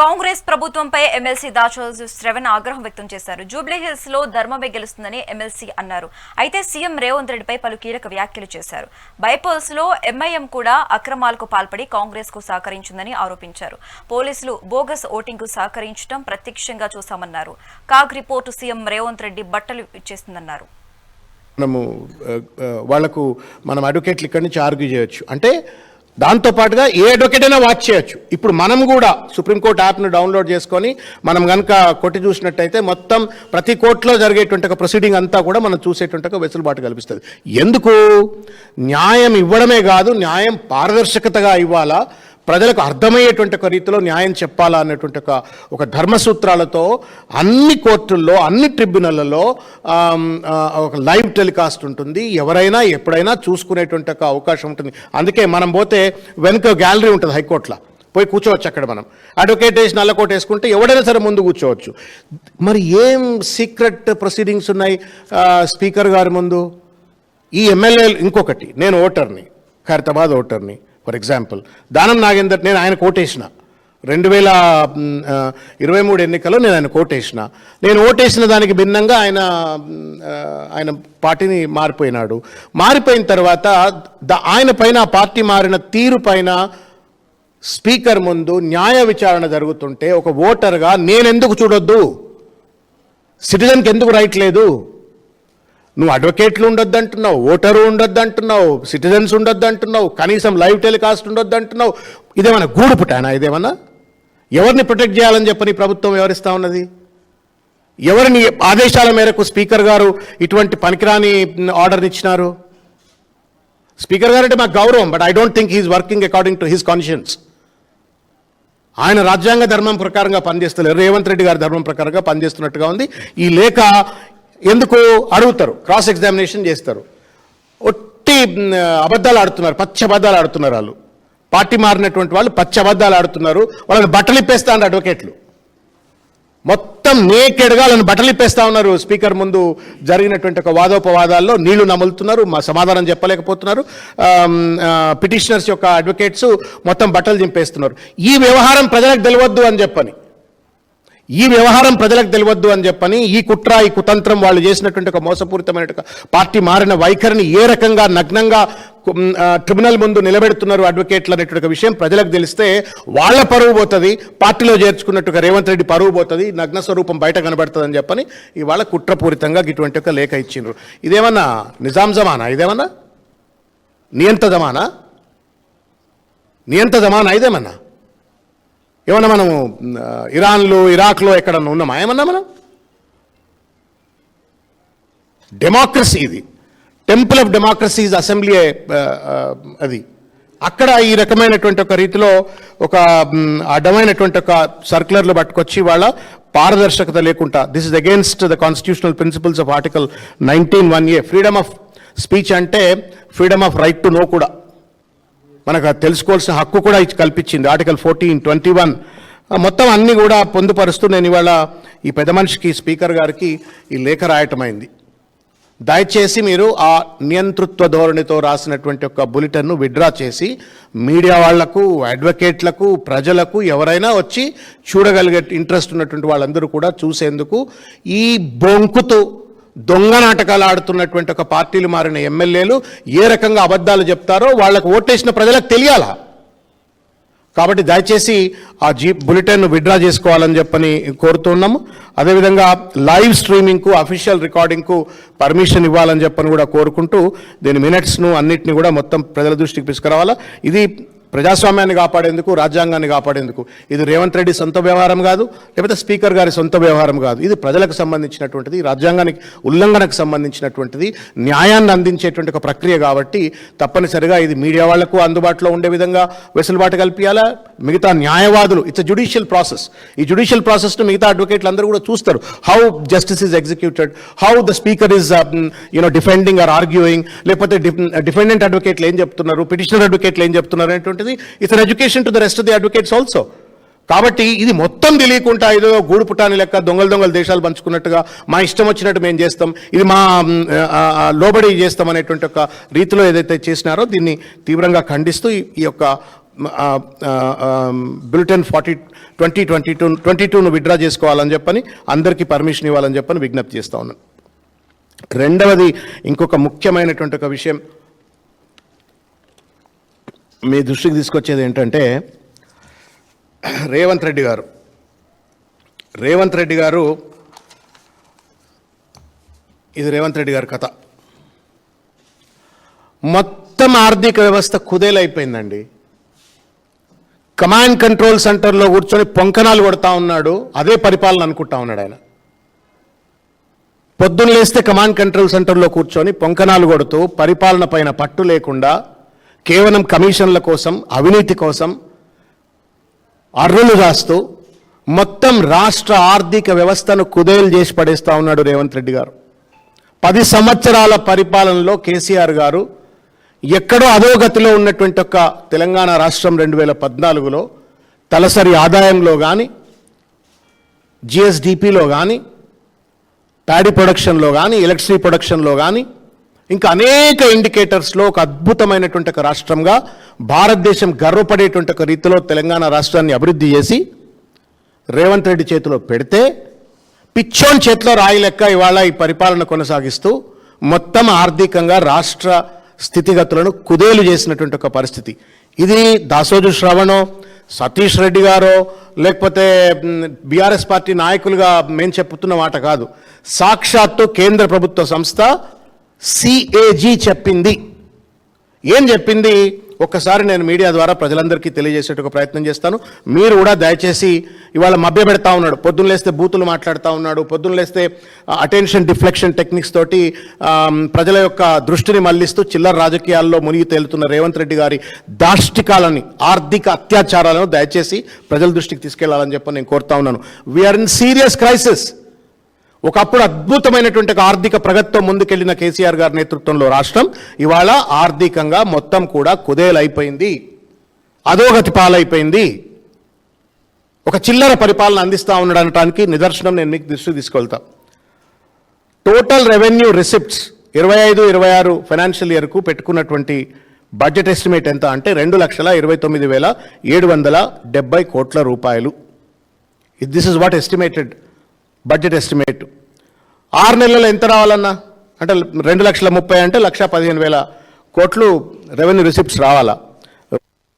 కాంగ్రెస్ ప్రభుత్వంపై ఎమ్మెల్సీ దాచోజు శ్రవణ్ ఆగ్రహం వ్యక్తం చేశారు. జూబ్లీహిల్స్లో ధర్మమే గెలుస్తుందని ఎమ్మెల్సీ అన్నారు. అయితే సీఎం రేవంత్ రెడ్డిపై పలు కీలక వ్యాఖ్యలు చేశారు. బైపోల్స్లో ఎంఐఎం కూడా అక్రమాలకు పాల్పడి కాంగ్రెస్కు సహకరించిందని ఆరోపించారు. పోలీసులు బోగస్ ఓటింగ్కు సహకరించడం ప్రత్యక్షంగా చూశామన్నారు. CAG report CM Revanth Reddy బట్టలు ఇచ్చేస్తుందన్నారు. మనము వాళ్ళకు మనం అడ్వకేట్లు ఇక్కడి నుంచి ఆర్గ్యూ చేయొచ్చు. అంటే దాంతో పాటుగా ఏ అడ్వకేట్ అయినా వాచ్ చేయొచ్చు. ఇప్పుడు మనం కూడా సుప్రీంకోర్టు యాప్ను డౌన్లోడ్ చేసుకొని మనం కనుక కొట్టి చూసినట్టయితే మొత్తం ప్రతి కోర్టులో జరిగేటువంటి ఒక ప్రొసీడింగ్ అంతా కూడా మనం చూసేటువంటి ఒక వెసులుబాటు కల్పిస్తుంది. ఎందుకు? న్యాయం ఇవ్వడమే కాదు న్యాయం పారదర్శకతగా ఇవ్వాలా? ప్రజలకు అర్థమయ్యేటువంటి ఒక రీతిలో న్యాయం చెప్పాలా అనేటువంటి ఒక ఒక ధర్మసూత్రాలతో అన్ని కోర్టుల్లో అన్ని ట్రిబ్యునళ్ళలో ఒక లైవ్ టెలికాస్ట్ ఉంటుంది. ఎవరైనా ఎప్పుడైనా చూసుకునేటువంటి ఒక అవకాశం ఉంటుంది. అందుకే మనం పోతే వెనుక గ్యాలరీ ఉంటుంది హైకోర్టులో. పోయి కూర్చోవచ్చు అక్కడ మనం. అడ్వకేట్ వేసి నల్లకోట వేసుకుంటే ఎవడైనా సరే ముందు కూర్చోవచ్చు. మరి ఏం సీక్రెట్ ప్రొసీడింగ్స్ ఉన్నాయి స్పీకర్ గారి ముందు? ఈ ఎమ్మెల్యేలు ఇంకొకటి. నేను ఓటర్ని ఖైరతాబాద్ ఓటర్ని. For example. దానం నాగేందర్ నేను ఆయన కోటేసిన. రెండు వేల ఇరవై మూడు ఎన్నికల్లో నేను ఆయన కోటేసిన. నేను ఓటేసిన దానికి భిన్నంగా ఆయన ఆయన పార్టీని మారిపోయినాడు. మారిపోయిన తర్వాత ద- ఆయన పైన ఆ పార్టీ మారిన తీరు పైన స్పీకర్ ముందు న్యాయ విచారణ జరుగుతుంటే ఒక ఓటర్గా నేనెందుకు చూడొద్దు? సిటిజన్కి ఎందుకు రైట్ లేదు? నువ్వు అడ్వకేట్లు ఉండొద్దు అంటున్నావు ఓటరు ఉండొద్దు అంటున్నావు సిటిజన్స్ ఉండొద్దు అంటున్నావు కనీసం లైవ్ టెలికాస్ట్ ఉండొద్దు అంటున్నావు ఇదేమన్నా గూడు పుట్టానా ఇదేమన్నా? ఎవరిని ప్రొటెక్ట్ చేయాలని చెప్పని ప్రభుత్వం వివరిస్తూ ఉన్నది? ఎవరిని ఆదేశాల మేరకు స్పీకర్ గారు ఇటువంటి పనికిరాని ఆర్డర్ ఇచ్చినారు? స్పీకర్ గారు అంటే మాకు గౌరవం but I don't think he's working according to his conscience ఆయన రాజ్యాంగ ధర్మం ప్రకారంగా పనిచేస్తలేరు రేవంత్ రెడ్డి గారి ధర్మం ప్రకారంగా పనిచేస్తున్నట్టుగా ఉంది. ఈ లేఖ ఎందుకు అడుగుతారు? క్రాస్ ఎగ్జామినేషన్ చేస్తారు. ఒట్టి అబద్ధాలు ఆడుతున్నారు. పచ్చ అబద్ధాలు ఆడుతున్నారు వాళ్ళు. పార్టీ మారినటువంటి వాళ్ళు పచ్చ అబద్ధాలు ఆడుతున్నారు. వాళ్ళని బట్టలు ఇప్పేస్తాను అడ్వకేట్లు. మొత్తం నేకెడ్గా వాళ్ళని బట్టలు ఇప్పేస్తా ఉన్నారు. స్పీకర్ ముందు జరిగినటువంటి ఒక వాదోపవాదాల్లో నీళ్ళు నములుతున్నారు. మా సమాధానం చెప్పలేకపోతున్నారు. పిటిషనర్స్ యొక్క అడ్వకేట్స్ మొత్తం బట్టలు చింపేస్తున్నారు ఈ వ్యవహారం ప్రజలకు తెలియవద్దు అని చెప్పని. ఈ వ్యవహారం ప్రజలకు తెలియవద్దు అని చెప్పని ఈ కుట్ర ఈ కుతంత్రం వాళ్ళు చేసినటువంటి ఒక మోసపూరితమైన పార్టీ మారిన వైఖరిని ఏ రకంగా నగ్నంగా ట్రిబ్యునల్ ముందు నిలబెడుతున్నారు అడ్వకేట్లు అనేటువంటి విషయం ప్రజలకు తెలిస్తే వాళ్ళ పరువు పోతుంది పార్టీలో చేర్చుకున్నట్టుగా రేవంత్ రెడ్డి పరువు పోతుంది నగ్న స్వరూపం బయట కనబడుతుంది అని చెప్పని ఇవాళ కుట్రపూరితంగా ఇటువంటి ఒక లేఖ ఇచ్చిండ్రు. ఇదేమన్నా నిజాం జమానా? ఇదేమన్నా? నియంత జమానా? నియంత జమానా ఇదేమన్నా? ఏమన్నా మనము ఇరాన్లో ఇరాక్లో ఎక్కడన్నా ఉన్నామా? ఏమన్నా మనం? డెమోక్రసీ ఇది. టెంపుల్ ఆఫ్ డెమోక్రసీ అసెంబ్లీ అది. అక్కడ ఈ రకమైనటువంటి ఒక రీతిలో ఒక అడ్డమైనటువంటి ఒక సర్క్యులర్లు పట్టుకొచ్చి వాళ్ళ పారదర్శకత లేకుండా this is against the constitutional principles of article nineteen one A freedom of speech అంటే freedom of right to know కూడా. మనకు తెలుసుకోవాల్సిన హక్కు కూడా కల్పించింది. ఆర్టికల్ ఫోర్టీన్ ట్వంటీ వన్ మొత్తం అన్నీ కూడా పొందుపరుస్తూ నేను ఇవాళ ఈ పెద్ద మనిషికి స్పీకర్ గారికి ఈ లేఖ రాయటమైంది. దయచేసి మీరు ఆ నియంతృత్వ ధోరణితో రాసినటువంటి ఒక బులెటిన్ను విడ్రా చేసి మీడియా వాళ్ళకు అడ్వకేట్లకు ప్రజలకు ఎవరైనా వచ్చి చూడగలిగే ఇంట్రెస్ట్ ఉన్నటువంటి వాళ్ళందరూ కూడా చూసేందుకు ఈ బొంకుతూ దొంగ నాటకాలు ఆడుతున్నటువంటి ఒక పార్టీలు మారిన ఎమ్మెల్యేలు ఏ రకంగా అబద్ధాలు చెప్తారో వాళ్ళకు ఓటేసిన ప్రజలకు తెలియాలా? కాబట్టి దయచేసి ఆ జీప్ బులెటిన్ విడ్రా చేసుకోవాలని చెప్పని కోరుతున్నాము అదేవిధంగా లైవ్ స్ట్రీమింగ్కు అఫీషియల్ రికార్డింగ్కు పర్మిషన్ ఇవ్వాలని చెప్పని కూడా కోరుకుంటూ దీని మినిట్స్ను అన్నిటిని కూడా మొత్తం ప్రజల దృష్టికి తీసుకురావాలా? ఇది ప్రజాస్వామ్యాన్ని కాపాడేందుకు రాజ్యాంగాన్ని కాపాడేందుకు. ఇది రేవంత్ రెడ్డి సొంత వ్యవహారం కాదు లేకపోతే స్పీకర్ గారి సొంత వ్యవహారం కాదు. ఇది ప్రజలకు సంబంధించినటువంటిది రాజ్యాంగానికి ఉల్లంఘనకు సంబంధించినటువంటిది న్యాయాన్ని అందించేటువంటి ఒక ప్రక్రియ కాబట్టి తప్పనిసరిగా ఇది మీడియా వాళ్ళకు అందుబాటులో ఉండే విధంగా వెసులుబాటు కల్పించాలా మిగతా న్యాయవాదులు ఇట్స్ జుడిషియల్ ప్రాసెస్ ఈ జుడిషియల్ ప్రాసెస్ను మిగతా అడ్వకేట్లు అందరూ కూడా చూస్తారు. How justice is executed how the speaker is you know defending or arguing లేకపోతే డిఫెండెంట్ అడ్వకేట్లు ఏం చెప్తున్నారు పిటిషనర్ అడ్వకేట్లు ఏం చెప్తున్నారు అనేటువంటిది it's education to the rest of the advocates also కాబట్టి ఇది మొత్తం తెలియకుండా ఏదో గూడు పుటాని లెక్క దొంగలు దొంగలు దేశాలు పంచుకున్నట్టుగా మా ఇష్టం వచ్చినట్టు మేము చేస్తాం. ఇది మా లోబడి చేస్తాం అనేటువంటి ఒక రీతిలో ఏదైతే చేసినారో దీన్ని తీవ్రంగా ఖండిస్తూ ఈ- యొక్క bulletin forty twenty twenty two twenty టూను withdraw చేసుకోవాలని చెప్పని అందరికీ పర్మిషన్ ఇవ్వాలని చెప్పని విజ్ఞప్తి చేస్తూ ఉన్నాను. రెండవది ఇంకొక ముఖ్యమైనటువంటి ఒక విషయం. మీ దృష్టికి తీసుకొచ్చేది ఏంటంటే రేవంత్ రెడ్డి గారు. రేవంత్ రెడ్డి గారు ఇది రేవంత్ రెడ్డి గారి కథ. మొత్తం ఆర్థిక వ్యవస్థ కుదేలైపోయిందండి. కమాండ్ కంట్రోల్ సెంటర్లో కూర్చొని పొంకనాలు కొడతా ఉన్నాడు అదే పరిపాలన అనుకుంటా ఉన్నాడు ఆయన. పొద్దున్న లేస్తే కమాండ్ కంట్రోల్ సెంటర్లో కూర్చొని పొంకనాలు కొడుతూ పరిపాలన పైన పట్టు లేకుండా కేవలం కమిషన్ల కోసం అవినీతి కోసం అర్రులు రాస్తూ మొత్తం రాష్ట్ర ఆర్థిక వ్యవస్థను కుదేలు చేసి పడేస్తా ఉన్నాడు రేవంత్ రెడ్డి గారు. పది సంవత్సరాల పరిపాలనలో కేసీఆర్ గారు ఎక్కడో అధోగతిలో ఉన్నటువంటి ఒక తెలంగాణ రాష్ట్రం రెండు వేల పద్నాలుగులో తలసరి ఆదాయంలో కానీ జిఎస్డిపిలో కానీ ప్యాడీ ప్రొడక్షన్లో కానీ ఎలక్ట్రిసిటీ ప్రొడక్షన్లో కానీ ఇంకా అనేక ఇండికేటర్స్లో ఒక అద్భుతమైనటువంటి ఒక రాష్ట్రంగా భారతదేశం గర్వపడేటువంటి ఒక రీతిలో తెలంగాణ రాష్ట్రాన్ని అభివృద్ధి చేసి రేవంత్ రెడ్డి చేతిలో పెడితే పిచ్చోన్ చేతిలో రాయి లెక్క ఇవాళ ఈ పరిపాలన కొనసాగిస్తూ మొత్తం ఆర్థికంగా రాష్ట్ర స్థితిగతులను కుదేలు చేసినటువంటి ఒక పరిస్థితి. ఇది దాసోజు శ్రవణో సతీష్ రెడ్డి గారో లేకపోతే బీఆర్ఎస్ పార్టీ నాయకులుగా మేము చెప్తున్న మాట కాదు. సాక్షాత్తు కేంద్ర ప్రభుత్వ సంస్థ సిఏజీ చెప్పింది. ఏం చెప్పింది? ఒక్కసారి నేను మీడియా ద్వారా ప్రజలందరికీ తెలియజేసేట ఒక ప్రయత్నం చేస్తాను. మీరు కూడా దయచేసి ఇవాళ మభ్య పెడతా ఉన్నాడు. పొద్దున్న లేస్తే బూతులు మాట్లాడుతూ ఉన్నాడు. పొద్దున్న లేస్తే అటెన్షన్ డిఫ్లెక్షన్ టెక్నిక్స్ తోటి ప్రజల యొక్క దృష్టిని మళ్ళిస్తూ చిల్లర రాజకీయాల్లో మునిగి తేలుతున్న రేవంత్ రెడ్డి గారి దాష్టికాలని ఆర్థిక అత్యాచారాలను దయచేసి ప్రజల దృష్టికి తీసుకెళ్ళాలని చెప్పి నేను కోరుతా ఉన్నాను. వీఆర్ ఇన్ సీరియస్ క్రైసిస్ ఒకప్పుడు అద్భుతమైనటువంటి ఆర్థిక ప్రగతితో ముందుకెళ్ళిన కేసీఆర్ గారి నేతృత్వంలో రాష్ట్రం ఇవాళ ఆర్థికంగా మొత్తం కూడా కుదేలైపోయింది అధోగతి పాలైపోయింది. ఒక చిల్లర పరిపాలన అందిస్తా ఉండడానికి నిదర్శనం నేను మీకు దృష్టి తీసుకెళ్తా. టోటల్ రెవెన్యూ రిసిప్ట్స్ ఇరవై ఐదు ఇరవై ఆరు ఫైనాన్షియల్ ఇయర్కు పెట్టుకున్నటువంటి బడ్జెట్ ఎస్టిమేట్ ఎంత అంటే రెండు లక్షల ఇరవై తొమ్మిది వేల ఏడు వందల డెబ్బై కోట్ల రూపాయలు. This is what estimated budget estimate ఆరు నెలల్లో ఎంత రావాలన్నా? అంటే రెండు లక్షల ముప్పై అంటే లక్ష పదిహేను వేల కోట్లు రెవెన్యూ రిసిప్ట్స్ రావాలా?